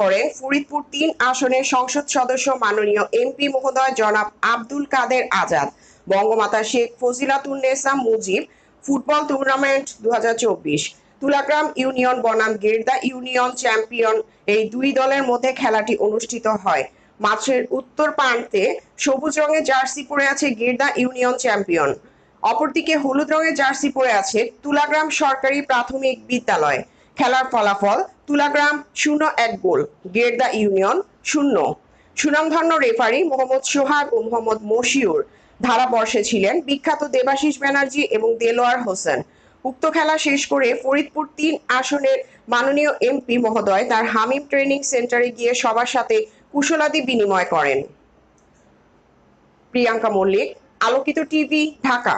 করেন ফরিদপুর তিন আসনের সংসদ সদস্য মাননীয় এমপি মহোদয় জনাব আব্দুল কাদের আজাদ, বঙ্গমাতা শেখ ফজিলাতুন্নেসা মুজিব, ফুটবল টুর্নামেন্ট দু তুলাগ্রাম ইউনিয়ন বনাম গেরদা ইউনিয়ন চ্যাম্পিয়ন, এই দুই দলের মধ্যে খেলাটি অনুষ্ঠিত হয়। মাঠের উত্তর প্রান্তে সবুজ রঙের জার্সি পরে আছে গেরদা ইউনিয়ন চ্যাম্পিয়ন। অপরদিকে হলুদ রঙের জার্সি পরে আছে তুলাগ্রাম সরকারি প্রাথমিক বিদ্যালয়। খেলার ফলাফল তুলাগ্রাম শূন্য এক গোল, গেট দ্য ইউনিয়ন শূন্য। সুনামধন্য রেফারি মোহাম্মদ সোহাগ ও মোহাম্মদ মশিউর ধারাবর্ষে ছিলেন বিখ্যাত দেবাশিস ব্যানার্জি এবং দেলোয়ার হোসেন। উক্ত খেলা শেষ করে ফরিদপুর তিন আসনের মাননীয় এমপি মহোদয় তার হামিম ট্রেনিং সেন্টারে গিয়ে সবার সাথে কুশলাদি বিনিময় করেন। প্রিয়াঙ্কা মল্লিক, আলোকিত টিভি, ঢাকা।